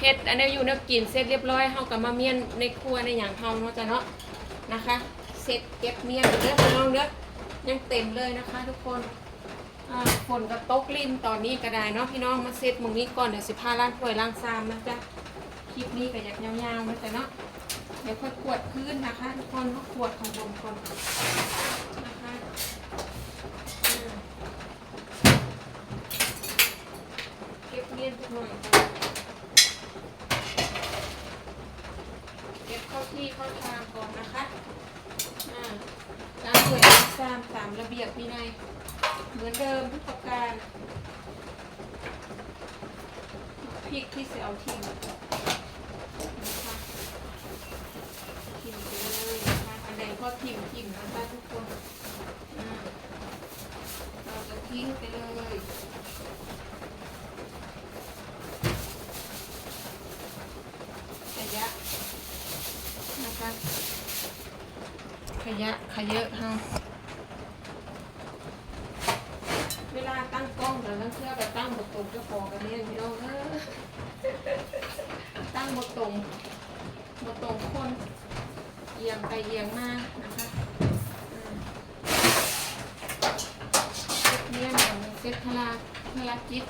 เฮ็ดอันนี้อยู่เนื้อกินเสร็จเรียบร้อยเฮาก็มาเมียนในครัวในอย่างเฮาเนาะจ้ะเนาะนะคะเสร็จเก็บเมียนเด้อพี่น้องเด้อยังเต็มเลยนะคะ ทุกคนอ่าฝนก็ตกลิ้นตอนนี้ก็ได้เนาะพี่น้องมาเสร็จหมุงนี้ก่อนเดี๋ยวสิพาล้างถ้วยล้างชามนะจ๊ะคลิปนี้ก็อยากยาวๆนะจ๊ะเนาะเดี๋ยวค่อยกวดพื้นนะคะ ทุกคนก็กวดของบนก่อนนะคะเก็บเมียนสักหน่อยก่อน เก็บเข้า ที่เขาทางก่อนนะคะอ่าล้างถ้วยล้างชามสามระเบียบวินัยเหมือนเดิมทุกประการพริกที่เสียเอาทิ้งนะคะทิ้งไปเลยนะคะอันไหนพอทิ้งทิ้งนะคะทุกคนอ่าเราจะทิ้งไปเลยขยะ นะคะข ยะขยเยอะฮะเวลาตั้งกล้องแต่ละเชื่อกับตั้งบทตรงเจ้าของกันเนี่ยพี่น้องเออตั้งบทตรงบทตรงคนเอียงไปเอียงมานะคะเซ็ตเนี่ยเหมือนเซตพลาพลาจิต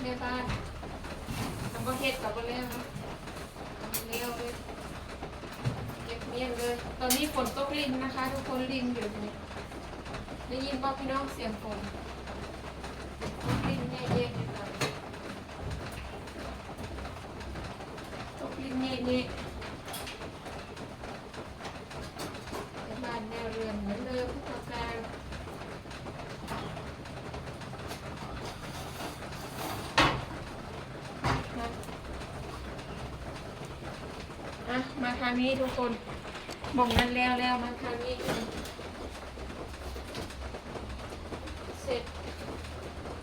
แม่บ้านทำก็เฮ็ดกับก็แล้วเนาะทำเร็วเลย เก็บเมียนเลย ตอนนี้ฝนตกลินนะคะ ทุกคนลินอยู่นี่ได้ยินป่ะพี่น้องเสียงฝนตกลินแย่ๆอยู่ตอนนี้ตกลินแย่ๆแต่บ้านแนวเรือนเหมือนเดิมทุกประการนะอะมาทางนี้ทุกคน มองนั้นแล้วแล้วมาทางนี้เสร็จ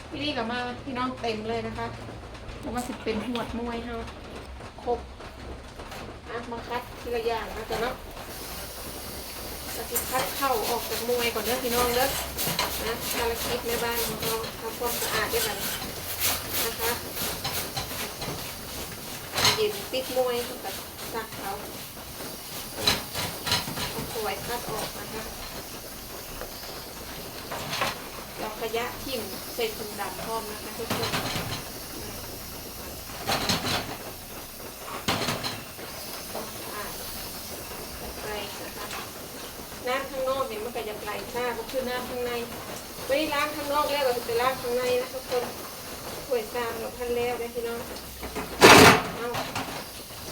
พี่นี่กลับมาพี่น้องเต็มเลยนะคะเพราะว่าสิเป็นหวดมวยเฮาครบอะมาคัดทีละอย่างนะจ๊ะเนาะเราจะคัดเข้าออกจากมวยก่อนเด้อพี่น้องเด้อนะภารกิจในบ้านของเราทำความสะอาดด้วยกันนะคะเย็นปิดมวยกับซักเขา เอาสวยคัดออกนะคะเราขยะทิ่มใส่ถุงดำพร้อมนะคะทุกคนต้องสะอาดจะไกลนะคะน้ำข้างนอกเนี่ยมันก็จะไหลซ่าก็คือน้ำข้างในไม่ได้ล้างข้างนอกแล้วเราจะล้างข้างในนะทุกคนถ้วยซามเราพันแล้วนะพี่น้องเอา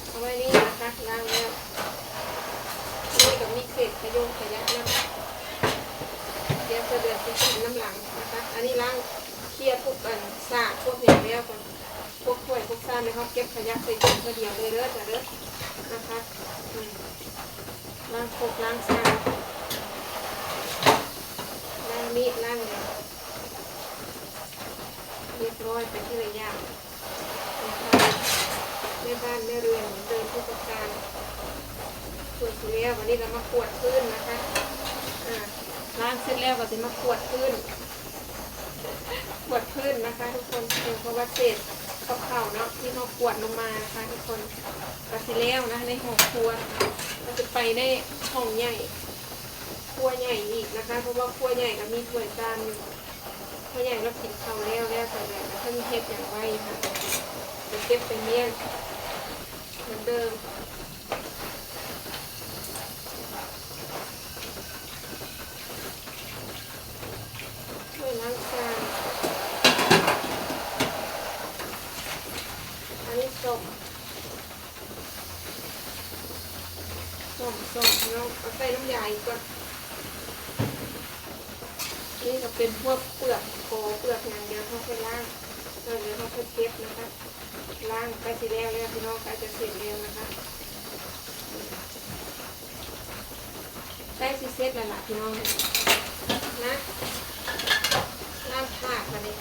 เอาไว้นี่นะคะล้างแล้ว นี่กับมีเศษขยงขยะนะเดี๋ยวจะเดือดไปกินน้ำหลังนะคะ อันนี้ล้างเคลียร์พวกอันสาพวกอย่างแล้วก่อนพวกถ้วยพวกซ่านนะครับเก็บขยะใส่ถุงเดียวเลยเด้อจ้ะเด้อนะคะล้างพวกล้างซานล้างมีดล้างเลยเรียบร้อยไปที่ระยะ แม่บ้านแม่เรือนเหมือนเดิมทุกประการส่วนที่แล้ววันนี้เรามาขวดพื้นนะคะอ่าล้างเสร็จแล้วก็จะมาขวดพื้นขวดพื้นนะคะ ทุกคนเออเพราะว่าเศษกับข้าวเนาะที่เขาขวดลงมานะคะ ทุกคนก็สิแล้วนะในห้องครัวก็จะไปในห้องใหญ่ครัวใหญ่อีกนะคะ เพราะว่าครัวใหญ่ก็มีถ้วยจานอยู่ครัวใหญ่เรากินข้าวแล้วแล้วแต่แบบเพิ่งเทปอย่างไวค่ะจะเก็บไปเมี่ยน มือนเดิมช่วยล้างจานอันนี้ส้มส้มส้มน้องเอาใส่น้ำยาอีกก่อนนี่ก็เป็นพวกเปลือกโคเปลือกอย่างเดียวเขาไปล้าง เราเดี๋ยเขาไปเก็บนะคะล้างไปสิแล้วแล้วพี่น้องกล้จะเสร็จแล้วนะคะใกล้สิเสร็จแล้วล่ะพี่น้องนะล้างขาดมาเลย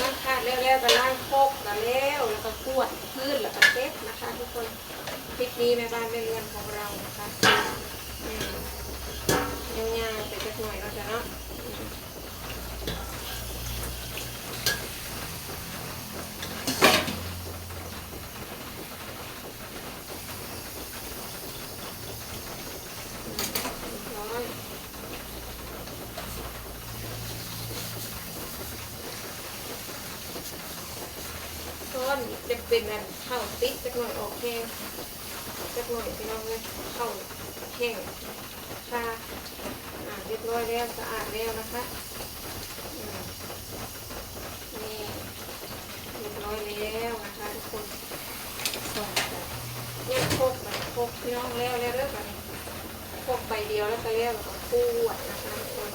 ล้างขาดแล้วแล้วก็ล้างโคกก็แล้วแล้วก็กวดพื้นแล้วก็เซ็ตนะคะทุกคนคลิปนี้แม่บ้านแม่เรือนของเรานะคะอืมยาวๆไปสักหน่อยเราจะเนาะอืม อนจะ เป็นอันเข้าติดจักหน่อยออกแห้งจักหน่อยพี่น้องเลยเข้าแห้งค่ะอ่าเรียบร้อยแล้วสะอาดแล้วนะคะนี่เรียบร้อยแล้วนะคะทุกคนส่งไปเนี่ยโคกมันโคกพี่น้องแล้วแล้วเริ่มกันโคกใบเดียวแล้วก็แล้วแล้วก็ขวดนะคะทุกคน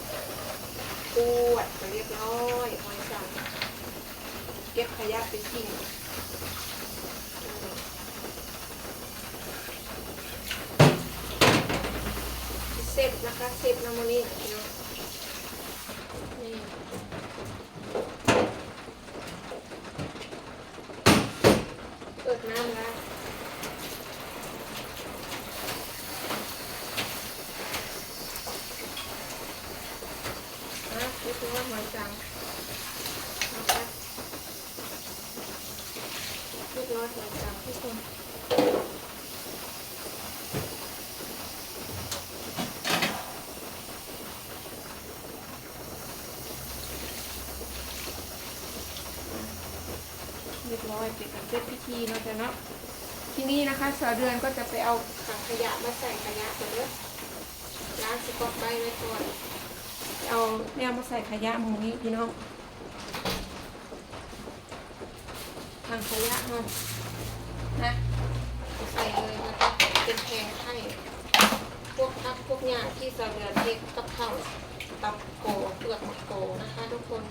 ขวดก็เรียบร้อยหอยสั่งเก็บขยะไปทิ้งอืม เสร็จนะคะเสร็จน้ำมันนี่นะพี่น้องนี่เปิดน้ำแล้วนะเรียบร้อยหอยจังนะคะเรียบร้อยแล้วจ้าทุกคน รียบร้อยเป็นการเสร็จพิธีเนาะจ้ะเนาะทีนี้นะคะสาวเดือนก็จะไปเอาถังขยะมาใส่ขยะก่อนเด้อล้างสกอตไบไว้ก่อนเอาแนวมาใส่ขยะหมูนี้พี่น้องทางขยะเนาะนะใส่เลยนะคะเป็นแพงให้พวกพักพวกหญ้าที่สะเดือนเล็กกับข้าวตับโกเปลือกมะโกนะคะ ทุกคน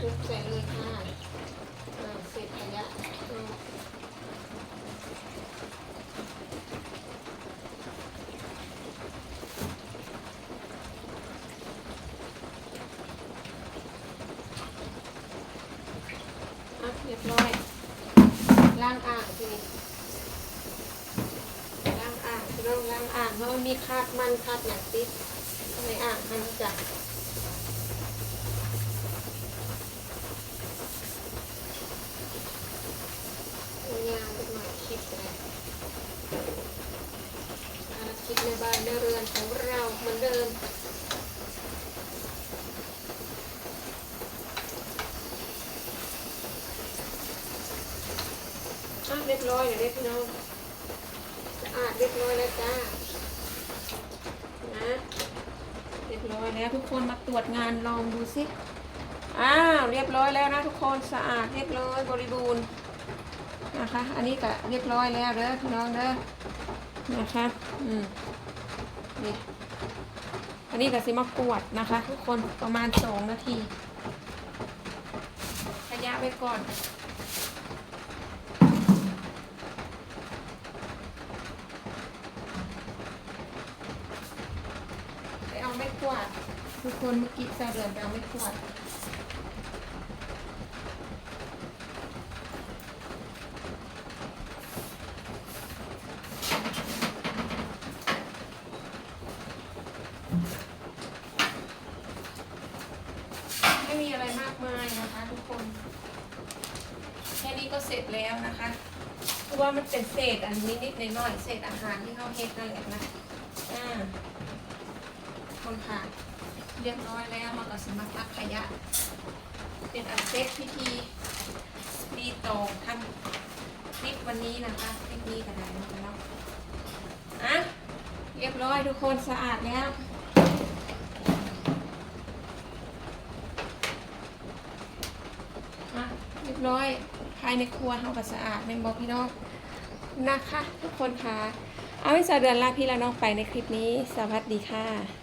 ทุกใส่เลยค่ะ ศษขยะอืมอะเรียบร้อยล้างอ่างทีนี้ล้างอ่างพี่งล้างอ่างเพราะมันมีคราบมันคราบอย่างติดในอ่างมันจะยาวๆเป็นหน่อย คลิปเลยภารกิจในบ้านในเรือนของเราเหมือนเดิมอะเรียบร้อยเลยพี่น้องสะอาดเรียบร้อยแล้วจ้านะเรียบร้อยแล้วทุกคนมาตรวจงานลองดูสิอ้าวเรียบร้อยแล้วนะทุกคนสะอาดเรียบร้อยบริบูรณ์ นะคะ อันนี้ก็เรียบร้อยแล้วเด้อพี่น้องเด้อนะคะอืมนี่อันนี้ก็สิมากวดนะคะ ทุกคนประมาณสองนาทีขยะไว้ก่อนไปเอาไม่กวาดทุกคนเมื่อกี้จะเดินไปเอาไม่กวาดไม่มีอะไรมากมายนะ คนแค่นี้ก็เสร็จแล้วนะคะ เพราะว่ามันเป็นเศษอันนิดหน่อยเศษอาหารที่เขาเฮ็ดนั่นแหละนะอ่าคนผ่านเรียบร้อยแล้วมันก็สมาพักขยะ เป็นอันเซตพิธีดีโตกทำคลิปวันนี้นะคะคลิปนี้ก็ได้นะคะเนาะอะเรียบร้อยทุกคนสะอาดแล้วอะเรีย บร้อย ภายในครัวเฮาก็สะอาดแม่นบอกพี่น้องนะคะ ทุกคนค่ะ เอาไว้สะเดือนลาพี่และน้องไปในคลิปนี้ สวัสดีค่ะ